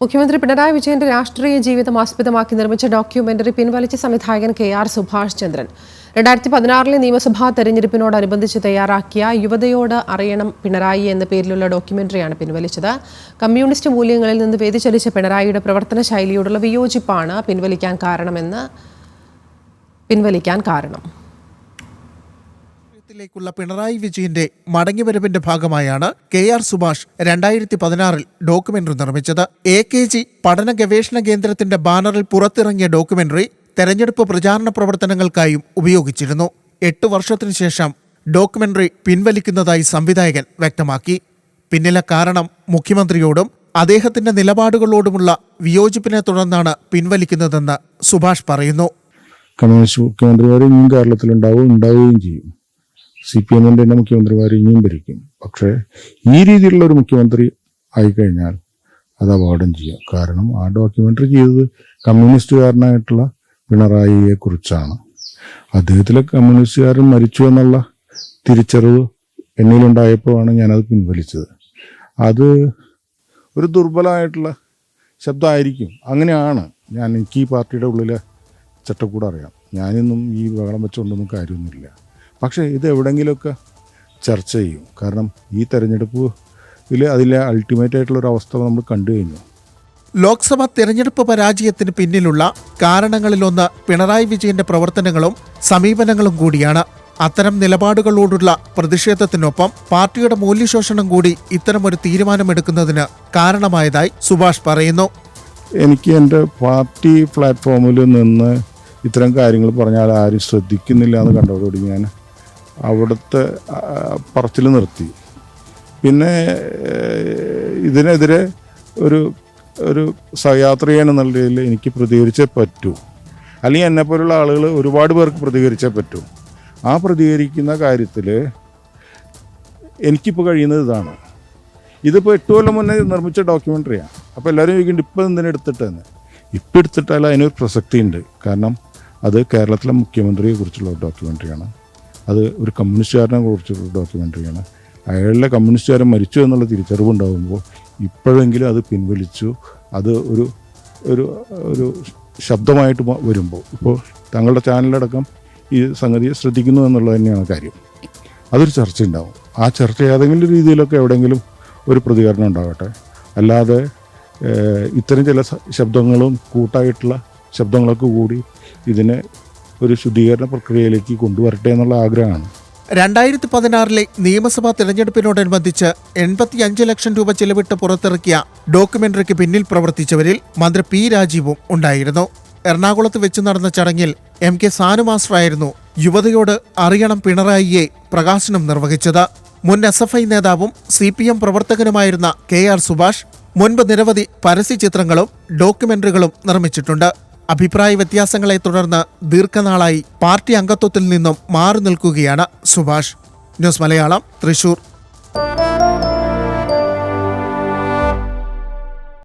മുഖ്യമന്ത്രി പിണറായി വിജയന്റെ രാഷ്ട്രീയ ജീവിതം ആസ്പദമാക്കി നിർമ്മിച്ച ഡോക്യുമെന്ററി പിൻവലിച്ച സംവിധായകൻ കെ ആർ സുഭാഷ് ചന്ദ്രൻ. രണ്ടായിരത്തി പതിനാറിലെ നിയമസഭാ തെരഞ്ഞെടുപ്പിനോടനുബന്ധിച്ച് തയ്യാറാക്കിയ യുവതയോട് അറിയണം പിണറായി എന്ന പേരിലുള്ള ഡോക്യുമെന്ററിയാണ് പിൻവലിച്ചത്. കമ്മ്യൂണിസ്റ്റ് മൂല്യങ്ങളിൽ നിന്ന് വ്യതിചലിച്ച പിണറായിയുടെ പ്രവർത്തന ശൈലിയോടുള്ള വിയോജിപ്പാണ് പിൻവലിക്കാൻ കാരണമെന്ന് പിൻവലിക്കാൻ കാരണം. ത്തിലേക്കുള്ള പിണറായി വിജയന്റെ മടങ്ങിവരവിന്റെ ഭാഗമായാണ് കെ ആർ സുഭാഷ് രണ്ടായിരത്തി പതിനാറിൽ ഡോക്യുമെന്ററി നിർമ്മിച്ചത്. എ കെ ജി പഠന ഗവേഷണ കേന്ദ്രത്തിന്റെ ബാനറിൽ പുറത്തിറങ്ങിയ ഡോക്യുമെന്ററി തെരഞ്ഞെടുപ്പ് പ്രചാരണ പ്രവർത്തനങ്ങൾക്കായും ഉപയോഗിച്ചിരുന്നു. എട്ട് വർഷത്തിനു ശേഷം ഡോക്യുമെന്ററി പിൻവലിക്കുന്നതായി സംവിധായകൻ വ്യക്തമാക്കി. പിന്നിലെ കാരണം മുഖ്യമന്ത്രിയോടും അദ്ദേഹത്തിന്റെ നിലപാടുകളോടുമുള്ള വിയോജിപ്പിനെ തുടർന്നാണ് പിൻവലിക്കുന്നതെന്ന് സുഭാഷ് പറയുന്നു. കമ്മ്യൂണിസ്റ്റ് മുഖ്യമന്ത്രിമാരെയും കേരളത്തിലുണ്ടാവുകയും കേരളത്തിലുണ്ടാവും ഉണ്ടാവുകയും ചെയ്യും. സി പി എമ്മിന്റെ തന്നെ മുഖ്യമന്ത്രിമാർ ഇനിയും ഭരിക്കും. പക്ഷേ ഈ രീതിയിലുള്ള ഒരു മുഖ്യമന്ത്രി ആയിക്കഴിഞ്ഞാൽ അത് അവാർഡും ചെയ്യാം. കാരണം ആ ഡോക്യുമെന്ററി ചെയ്തത് കമ്മ്യൂണിസ്റ്റുകാരനായിട്ടുള്ള പിണറായിയെ കുറിച്ചാണ് അദ്ദേഹത്തിലെ കമ്മ്യൂണിസ്റ്റുകാരൻ മരിച്ചു എന്നുള്ള തിരിച്ചറിവ് എന്നിലുണ്ടായപ്പോഴാണ് ഞാനത് പിൻവലിച്ചത്. അത് ഒരു ദുർബലമായിട്ടുള്ള ശബ്ദമായിരിക്കും. അങ്ങനെയാണ് ഞാൻ എനിക്ക് ഈ പാർട്ടിയുടെ ഉള്ളിലെ ചട്ടക്കൂടറിയാം ഞാനിന്നും ഈ ബഹളം വെച്ചുകൊണ്ടൊന്നും കാര്യമൊന്നുമില്ല. പക്ഷേ ഇത് എവിടെയെങ്കിലുമൊക്കെ ചർച്ച ചെയ്യും. കാരണം ഈ തെരഞ്ഞെടുപ്പിൽ അതിലെ അൾട്ടിമേറ്റ് ആയിട്ടുള്ള ഒരു അവസ്ഥ നമ്മൾ കണ്ടു കഴിഞ്ഞു. ലോക്സഭാ തെരഞ്ഞെടുപ്പ് പരാജയത്തിന് പിന്നിലുള്ള കാരണങ്ങളിലൊന്ന് പിണറായി വിജയന്റെ പ്രവർത്തനങ്ങളും സമീപനങ്ങളും കൂടിയാണ്. അത്തരം നിലപാടുകളോടുള്ള പ്രതിഷേധത്തിനൊപ്പം പാർട്ടിയുടെ മൂല്യശോഷണം കൂടി ഇത്തരമൊരു തീരുമാനമെടുക്കുന്നതിന് കാരണമായതായി സുഭാഷ് പറയുന്നു. എനിക്ക് എന്റെ പാർട്ടി പ്ലാറ്റ്ഫോമിൽ നിന്ന് ഇത്തരം കാര്യങ്ങൾ പറഞ്ഞാൽ ആരും ശ്രദ്ധിക്കുന്നില്ല എന്ന് കണ്ടതോടുകൂടി ഞാൻ അവിടുത്തെ പറച്ചിൽ നിർത്തി. പിന്നെ ഇതിനെതിരെ ഒരു ഒരു സഹയാത്രികൻ എന്നുള്ള രീതിയിൽ എനിക്ക് പ്രതികരിച്ചേ പറ്റൂ. അല്ലെങ്കിൽ എന്നെപ്പോലുള്ള ആളുകൾ ഒരുപാട് പേർക്ക് പ്രതികരിച്ചേ പറ്റൂ. ആ പ്രതികരിക്കുന്ന കാര്യത്തിൽ എനിക്കിപ്പോൾ കഴിയുന്നത് ഇതാണ്. ഇതിപ്പോൾ എട്ട് കൊല്ലം മുന്നേ നിർമ്മിച്ച ഡോക്യുമെന്ററിയാണ് അപ്പോൾ എല്ലാവരും ചോദിക്കുന്നുണ്ട് ഇപ്പോൾ എന്തിനാ എടുത്തിട്ടെന്ന്? ഇപ്പം എടുത്തിട്ടാൽ അതിനൊരു പ്രസക്തി ഉണ്ട് കാരണം അത് കേരളത്തിലെ മുഖ്യമന്ത്രിയെ കുറിച്ചുള്ള ഡോക്യുമെന്ററിയാണ് അത് ഒരു കമ്മ്യൂണിസ്റ്റുകാരനെ കുറിച്ചുള്ള ഡോക്യുമെന്ററിയാണ് അയാളുടെ കമ്മ്യൂണിസ്റ്റുകാരൻ മരിച്ചു എന്നുള്ള തിരിച്ചറിവുണ്ടാകുമ്പോൾ ഇപ്പോഴെങ്കിലും അത് പിൻവലിച്ചു. അത് ഒരു ഒരു ഒരു ശബ്ദമായിട്ട് വരുമ്പോൾ ഇപ്പോൾ തങ്ങളുടെ ചാനലടക്കം ഈ സംഗതിയെ ശ്രദ്ധിക്കുന്നു എന്നുള്ളത് തന്നെയാണ് കാര്യം. അതൊരു ചർച്ച ഉണ്ടാവും ആ ചർച്ച ഏതെങ്കിലും രീതിയിലൊക്കെ എവിടെയെങ്കിലും ഒരു പ്രതികരണം ഉണ്ടാകട്ടെ. അല്ലാതെ ഇത്തരം ചില ശബ്ദങ്ങളും കൂട്ടായിട്ടുള്ള ശബ്ദങ്ങളൊക്കെ കൂടി ഇതിനെ ഒരു ശുദ്ധീകരണ പ്രക്രിയയിലേക്ക് കൊണ്ടുവരട്ടെ എന്നുള്ള ആഗ്രഹമാണ്. രണ്ടായിരത്തി പതിനാറിലെ നിയമസഭാ തെരഞ്ഞെടുപ്പിനോടനുബന്ധിച്ച് എൺപത്തിയഞ്ച് ലക്ഷം രൂപ ചെലവിട്ട് പുറത്തിറക്കിയ ഡോക്യുമെന്ററിക്ക് പിന്നിൽ പ്രവർത്തിച്ചവരിൽ മന്ത്രി പി രാജീവും ഉണ്ടായിരുന്നു. എറണാകുളത്ത് വെച്ച് നടന്ന ചടങ്ങിൽ എം കെ സാനുമാസ്റ്ററായിരുന്നു യുവതയോട് അറിയണം പിണറായിയെ പ്രകാശനം നിർവഹിച്ചത്. മുൻ എസ് എഫ് ഐ നേതാവും സി പി എം പ്രവർത്തകനുമായിരുന്ന കെ ആർ സുഭാഷ് മുൻപ് നിരവധി പരസ്യചിത്രങ്ങളും ഡോക്യുമെന്ററികളും നിർമ്മിച്ചിട്ടുണ്ട്. അഭിപ്രായ വ്യത്യാസങ്ങളെ തുടർന്ന് ദീർഘനാളായി പാർട്ടി അംഗത്വത്തിൽ നിന്നും മാറി നിൽക്കുകയാണ് സുഭാഷ്. ന്യൂസ് മലയാളം തൃശൂർ.